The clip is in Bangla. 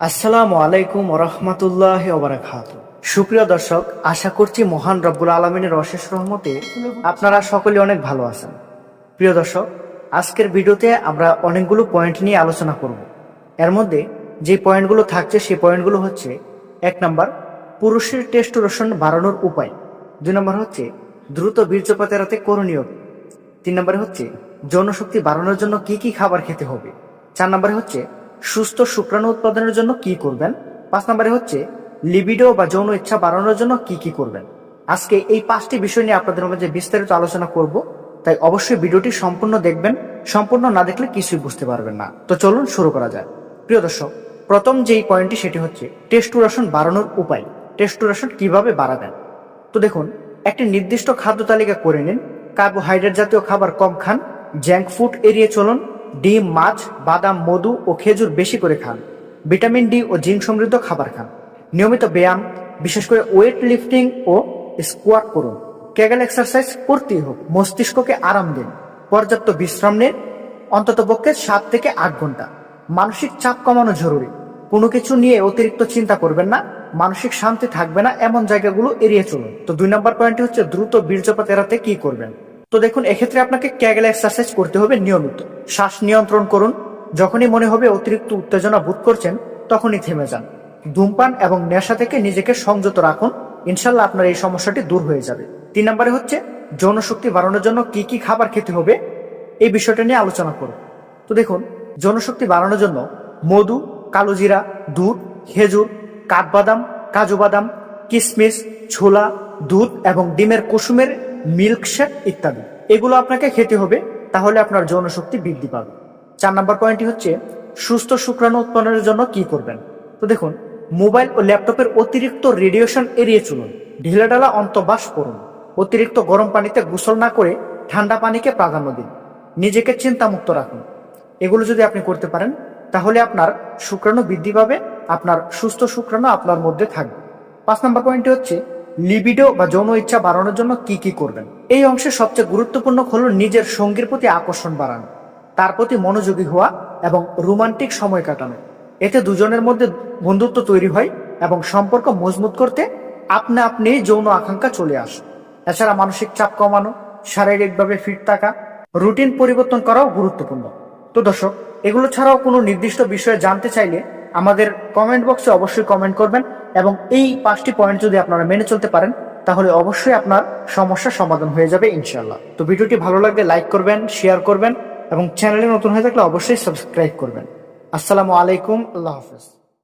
আসসালামু আলাইকুম রহমতুল্লাহ ওবরাকাত। সুপ্রিয় দর্শক, আশা করছি মহান রব্বুল আলমিনের অশেষ রহমতে আপনারা সকলে অনেক ভালো আছেন। প্রিয় দর্শক, আজকের ভিডিওতে আমরা অনেকগুলো পয়েন্ট নিয়ে আলোচনা করব। এর মধ্যে যে পয়েন্টগুলো থাকছে সেই পয়েন্টগুলো হচ্ছে, এক নম্বর, পুরুষের টেস্টোরেশন বাড়ানোর উপায়। দুই নম্বর হচ্ছে, দ্রুত বীর্যপাত এড়াতে করণীয়। তিন নম্বরে হচ্ছে, যৌনশক্তি বাড়ানোর জন্য কি কি খাবার খেতে হবে। চার নম্বরে হচ্ছে সুস্থ শুক্রাণু উৎপাদনের জন্য কি করবেন? পাঁচ নম্বরে হচ্ছে, লিবিডো বা যৌন ইচ্ছা বাড়ানোর জন্য কি কি করবেন? আজকে এই পাঁচটি বিষয় নিয়ে আপনাদের মাঝে বিস্তারিত আলোচনা করব, তাই অবশ্যই ভিডিওটি সম্পূর্ণ দেখবেন, সম্পূর্ণ না দেখলে কিছুই বুঝতে পারবেন না। তো চলুন শুরু করা যায় প্রিয় দর্শক, প্রথম যেই পয়েন্টটি সেটি হচ্ছে, টেস্টোরেশন বাড়ানোর উপায়। টেস্টোরেশন কীভাবে বাড়াবেন? তো দেখুন, একটি নির্দিষ্ট খাদ্য তালিকা করে নিন। কার্বোহাইড্রেট জাতীয় খাবার কম খান জ্যাঙ্ক ফুড এড়িয়ে চলুন ডিম, মাছ, বাদাম, মধু ও খেজুর বেশি করে খান। ভিটামিন ডি ও জিঙ্ক সমৃদ্ধ খাবার খান। নিয়মিত ব্যায়াম, বিশেষ করে ওয়েট লিফটিং ও স্কোয়াট করুন। ক্যাগেল এক্সারসাইজ করতেই হোক, মস্তিষ্ককে আরাম দিন। পর্যাপ্ত বিশ্রাম নিন অন্তত পক্ষে সাত থেকে আট ঘণ্টা। মানসিক চাপ কমানো জরুরি। কোনো কিছু নিয়ে অতিরিক্ত চিন্তা করবেন না, মানসিক শান্তি থাকবে না এমন জায়গাগুলো এড়িয়ে চলুন। তো দুই নম্বর পয়েন্টটি হচ্ছে দ্রুত বীর্যপাত এড়াতে কি করবেন? তো দেখুন, এক্ষেত্রে আপনাকে ক্যাগেল এক্সারসাইজ করতে হবে নিয়মিত। শ্বাস নিয়ন্ত্রণ করুন। যখনই মনে হবে অতিরিক্ত উত্তেজনা বোধ করছেন, তখনই থেমে যান। ধূমপান এবং নেশা থেকে নিজেকে সংযত রাখুন। ইনশাল্লাহ আপনার এই সমস্যাটি দূর হয়ে যাবে। তিন নম্বরে হচ্ছে যৌনশক্তি বাড়ানোর জন্য কি কি খাবার খেতে হবে, এই বিষয়টা নিয়ে আলোচনা করুন। তো দেখুন জনশক্তি বাড়ানোর জন্য মধু কালোজিরা দুধ, খেজুর, কাঠবাদাম, কাজু বাদাম কিশমিশ ছোলা, দুধ এবং ডিমের কুসুমের মিল্কশেক ইত্যাদি। এগুলো আপনাকে খেতে হবে, তাহলে আপনার যৌনশক্তি বৃদ্ধি পাবে। চার নম্বর পয়েন্টটি হচ্ছে, সুস্থ শুক্রাণু উৎপন্নের জন্য কি করবেন? তো দেখুন, মোবাইল ও ল্যাপটপের অতিরিক্ত রেডিয়েশন এড়িয়ে চলুন। ঢিলাঢালা অন্তবাস করুন। অতিরিক্ত গরম পানিতে গোসল না করে ঠান্ডা পানিকে প্রাধান্য দিন। নিজেকে চিন্তামুক্ত রাখুন। এগুলো যদি আপনি করতে পারেন, তাহলে আপনার শুক্রাণু বৃদ্ধি পাবে, আপনার সুস্থ শুক্রাণু আপনার মধ্যে থাকবে। পাঁচ নম্বর পয়েন্টটি হচ্ছে লিবিডো বা যৌন ইচ্ছা বাড়ানোর জন্য কি কি করবেন? এই অংশে সবচেয়ে গুরুত্বপূর্ণ হলো নিজের সঙ্গীর প্রতি আকর্ষণ বাড়ানো, তার প্রতি মনোযোগী হওয়া এবং রোমান্টিক সময় কাটানো। এতে দুজনের মধ্যে বন্ধুত্ব তৈরি হয় এবং সম্পর্ক মজবুত করতে আপনা আপনি যৌন আকাঙ্ক্ষা চলে আসে। এছাড়া মানসিক চাপ কমানো, শারীরিকভাবে ফিট থাকা রুটিন পরিবর্তন করাও গুরুত্বপূর্ণ। তো দর্শক, এগুলো ছাড়াও কোনো নির্দিষ্ট বিষয়ে জানতে চাইলে আমাদের কমেন্ট বক্সে অবশ্যই কমেন্ট করবেন। এবং এই পাঁচটি পয়েন্ট যদি আপনারা মেনে চলতে পারেন, তাহলে অবশ্যই আপনার সমস্যার সমাধান হয়ে যাবে ইনশাল্লাহ তো ভিডিওটি ভালো লাগলে লাইক করবেন শেয়ার করবেন এবং চ্যানেলে নতুন হয়ে থাকলে অবশ্যই সাবস্ক্রাইব করবেন। আসসালামু আলাইকুম, আল্লাহ হাফেজ।